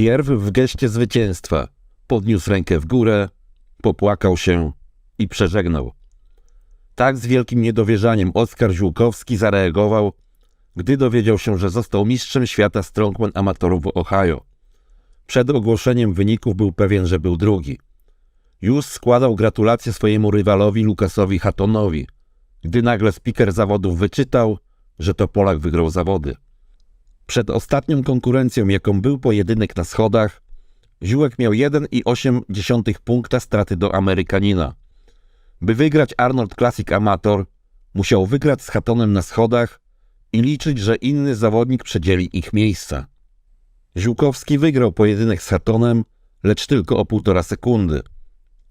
Pierw w geście zwycięstwa podniósł rękę w górę, popłakał się i przeżegnał. Tak z wielkim niedowierzaniem Oskar Ziółkowski zareagował, gdy dowiedział się, że został mistrzem świata strongman amatorów w Ohio. Przed ogłoszeniem wyników był pewien, że był drugi. Już składał gratulacje swojemu rywalowi Lukasowi Hattonowi, gdy nagle speaker zawodów wyczytał, że to Polak wygrał zawody. Przed ostatnią konkurencją, jaką był pojedynek na schodach, Ziółek miał 1,8 punkta straty do Amerykanina. By wygrać Arnold Classic Amator, musiał wygrać z Hattonem na schodach i liczyć, że inny zawodnik przedzieli ich miejsca. Ziółkowski wygrał pojedynek z Hattonem, lecz tylko o półtora sekundy.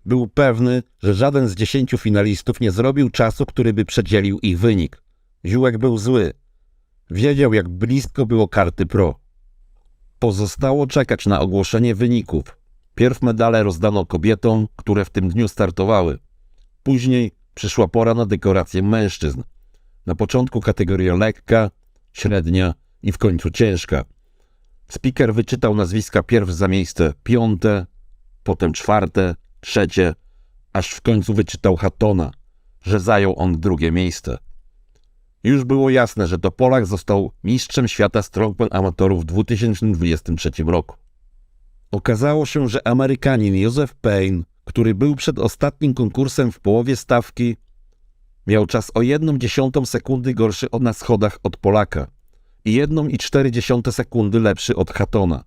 Był pewny, że żaden z dziesięciu finalistów nie zrobił czasu, który by przedzielił ich wynik. Ziółek był zły. Wiedział, jak blisko było karty pro. Pozostało czekać na ogłoszenie wyników. Pierw medale rozdano kobietom, które w tym dniu startowały. Później przyszła pora na dekorację mężczyzn. Na początku kategoria lekka, średnia i w końcu ciężka. Speaker wyczytał nazwiska pierw za miejsce piąte, potem czwarte, trzecie, aż w końcu wyczytał Hattona, że zajął on drugie miejsce. Już było jasne, że to Polak został mistrzem świata strongman amatorów w 2023 roku. Okazało się, że Amerykanin Joseph Payne, który był przed ostatnim konkursem w połowie stawki, miał czas o 1,1 sekundy gorszy na schodach od Polaka i 1,4 sekundy lepszy od Hattona.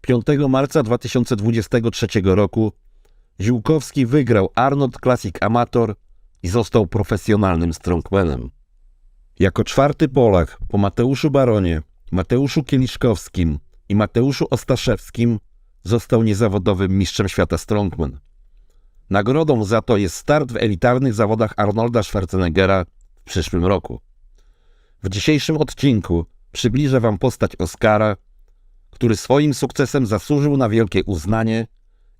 5 marca 2023 roku Ziółkowski wygrał Arnold Classic Amator i został profesjonalnym strongmanem. Jako czwarty Polak po Mateuszu Baronie, Mateuszu Kieliszkowskim i Mateuszu Ostaszewskim został niezawodowym mistrzem świata strongman. Nagrodą za to jest start w elitarnych zawodach Arnolda Schwarzeneggera w przyszłym roku. W dzisiejszym odcinku przybliżę Wam postać Oscara, który swoim sukcesem zasłużył na wielkie uznanie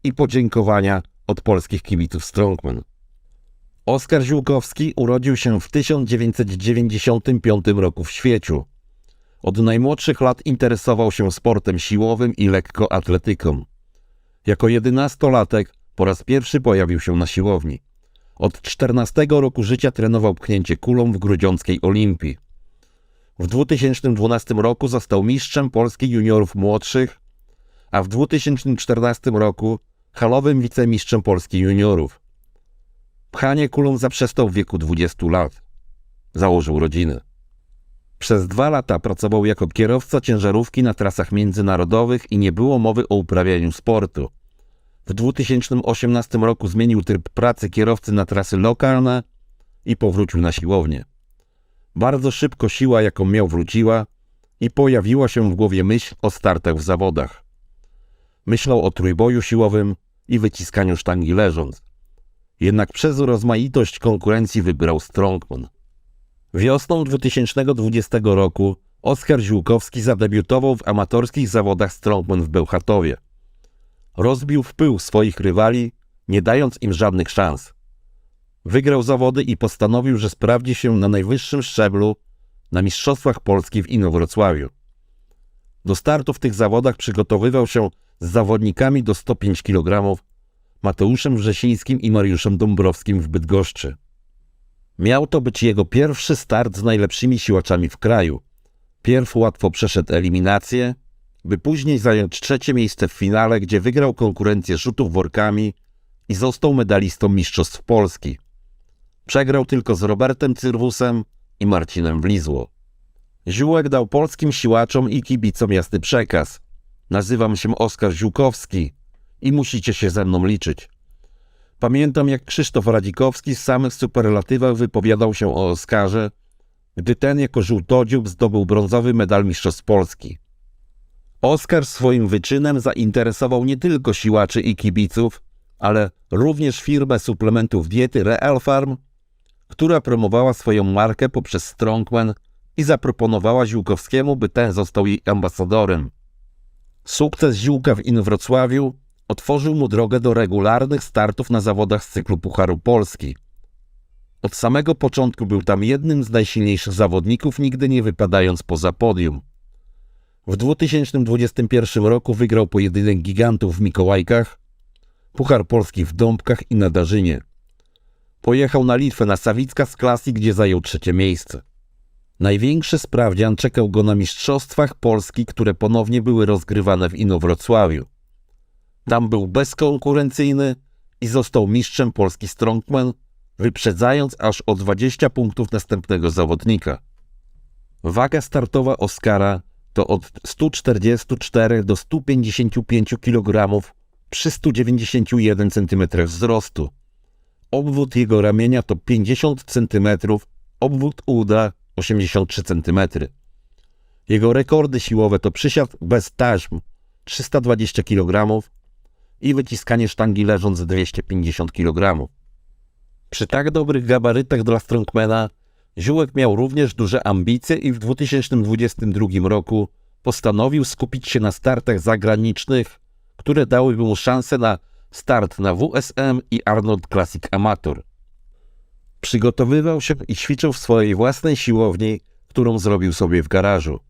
i podziękowania od polskich kibiców Strongman. Oskar Ziółkowski urodził się w 1995 roku w Świeciu. Od najmłodszych lat interesował się sportem siłowym i lekkoatletyką. Jako jedenastolatek po raz pierwszy pojawił się na siłowni. Od 14 roku życia trenował pchnięcie kulą w grudziąckiej Olimpii. W 2012 roku został mistrzem Polski juniorów młodszych, a w 2014 roku halowym wicemistrzem Polski juniorów. Pchanie kulą zaprzestał w wieku 20 lat. Założył rodzinę. Przez dwa lata pracował jako kierowca ciężarówki na trasach międzynarodowych i nie było mowy o uprawianiu sportu. W 2018 roku zmienił tryb pracy kierowcy na trasy lokalne i powrócił na siłownię. Bardzo szybko siła, jaką miał, wróciła i pojawiła się w głowie myśl o startach w zawodach. Myślał o trójboju siłowym i wyciskaniu sztangi leżąc. Jednak przez rozmaitość konkurencji wybrał Strongman. Wiosną 2020 roku Oskar Ziółkowski zadebiutował w amatorskich zawodach Strongman w Bełchatowie. Rozbił w pył swoich rywali, nie dając im żadnych szans. Wygrał zawody i postanowił, że sprawdzi się na najwyższym szczeblu na Mistrzostwach Polski w Inowrocławiu. Do startu w tych zawodach przygotowywał się z zawodnikami do 105 kg Mateuszem Wrzesińskim i Mariuszem Dąbrowskim w Bydgoszczy. Miał to być jego pierwszy start z najlepszymi siłaczami w kraju. Pierw łatwo przeszedł eliminację, by później zająć trzecie miejsce w finale, gdzie wygrał konkurencję rzutów workami i został medalistą Mistrzostw Polski. Przegrał tylko z Robertem Cyrwusem i Marcinem Wlizło. Ziółek dał polskim siłaczom i kibicom jasny przekaz. Nazywam się Oskar Ziółkowski i musicie się ze mną liczyć. Pamiętam, jak Krzysztof Radzikowski z samych superlatywach wypowiadał się o Oskarze, gdy ten jako żółtodziób zdobył brązowy medal Mistrzostw Polski. Oskar swoim wyczynem zainteresował nie tylko siłaczy i kibiców, ale również firmę suplementów diety Real Farm, która promowała swoją markę poprzez Strongman i zaproponowała Ziółkowskiemu, by ten został jej ambasadorem. Sukces Ziółka w Inwrocławiu otworzył mu drogę do regularnych startów na zawodach z cyklu Pucharu Polski. Od samego początku był tam jednym z najsilniejszych zawodników, nigdy nie wypadając poza podium. W 2021 roku wygrał pojedynek gigantów w Mikołajkach, Puchar Polski w Dąbkach i na Darzynie. Pojechał na Litwę na Sawicka z klasy, gdzie zajął trzecie miejsce. Największy sprawdzian czekał go na Mistrzostwach Polski, które ponownie były rozgrywane w Inowrocławiu. Tam był bezkonkurencyjny i został mistrzem Polski Strongman, wyprzedzając aż o 20 punktów następnego zawodnika. Waga startowa Oscara to od 144 do 155 kg przy 191 cm wzrostu. Obwód jego ramienia to 50 cm, obwód uda 83 cm. Jego rekordy siłowe to przysiad bez taśm 320 kg i wyciskanie sztangi leżąc 250 kg. Przy tak dobrych gabarytach dla strongmana Ziółek miał również duże ambicje i w 2022 roku postanowił skupić się na startach zagranicznych, które dałyby mu szansę na start na WSM i Arnold Classic Amateur. Przygotowywał się i ćwiczył w swojej własnej siłowni, którą zrobił sobie w garażu.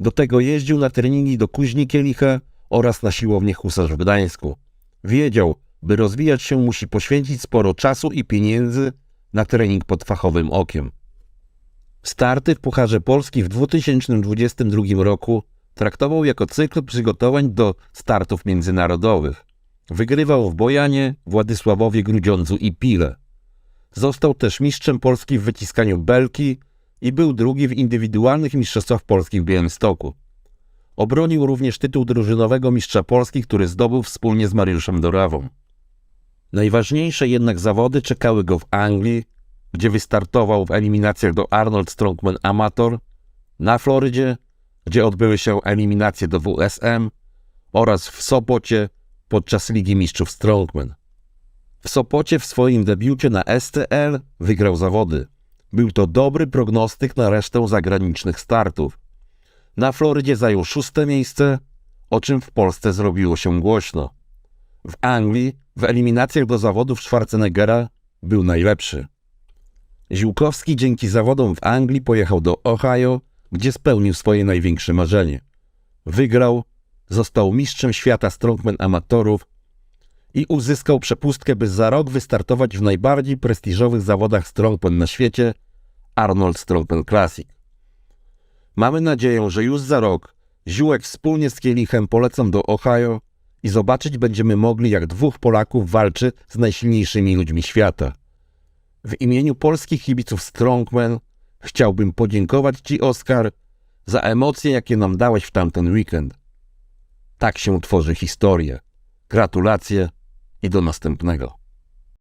Do tego jeździł na treningi do Kuźni Kielicha oraz na siłownię Husarz w Gdańsku. Wiedział, by rozwijać się musi poświęcić sporo czasu i pieniędzy na trening pod fachowym okiem. Starty w Pucharze Polski w 2022 roku traktował jako cykl przygotowań do startów międzynarodowych. Wygrywał w Bojanie, Władysławowie Grudziądzu i Pile. Został też mistrzem Polski w wyciskaniu belki i był drugi w indywidualnych mistrzostwach Polski w Białymstoku. Obronił również tytuł drużynowego mistrza Polski, który zdobył wspólnie z Mariuszem Dorawą. Najważniejsze jednak zawody czekały go w Anglii, gdzie wystartował w eliminacjach do Arnold Strongman Amateur, na Florydzie, gdzie odbyły się eliminacje do WSM oraz w Sopocie podczas Ligi Mistrzów Strongman. W Sopocie w swoim debiucie na STL wygrał zawody. Był to dobry prognostyk na resztę zagranicznych startów. Na Florydzie zajął szóste miejsce, o czym w Polsce zrobiło się głośno. W Anglii w eliminacjach do zawodów Schwarzeneggera był najlepszy. Ziłkowski dzięki zawodom w Anglii pojechał do Ohio, gdzie spełnił swoje największe marzenie. Wygrał, został mistrzem świata strongman amatorów i uzyskał przepustkę, by za rok wystartować w najbardziej prestiżowych zawodach strongman na świecie Arnold Strongman Classic. Mamy nadzieję, że już za rok Ziółek wspólnie z Kielichem polecą do Ohio i zobaczyć będziemy mogli, jak dwóch Polaków walczy z najsilniejszymi ludźmi świata. W imieniu polskich kibiców Strongman chciałbym podziękować Ci, Oskar, za emocje, jakie nam dałeś w tamten weekend. Tak się tworzy historię. Gratulacje i do następnego.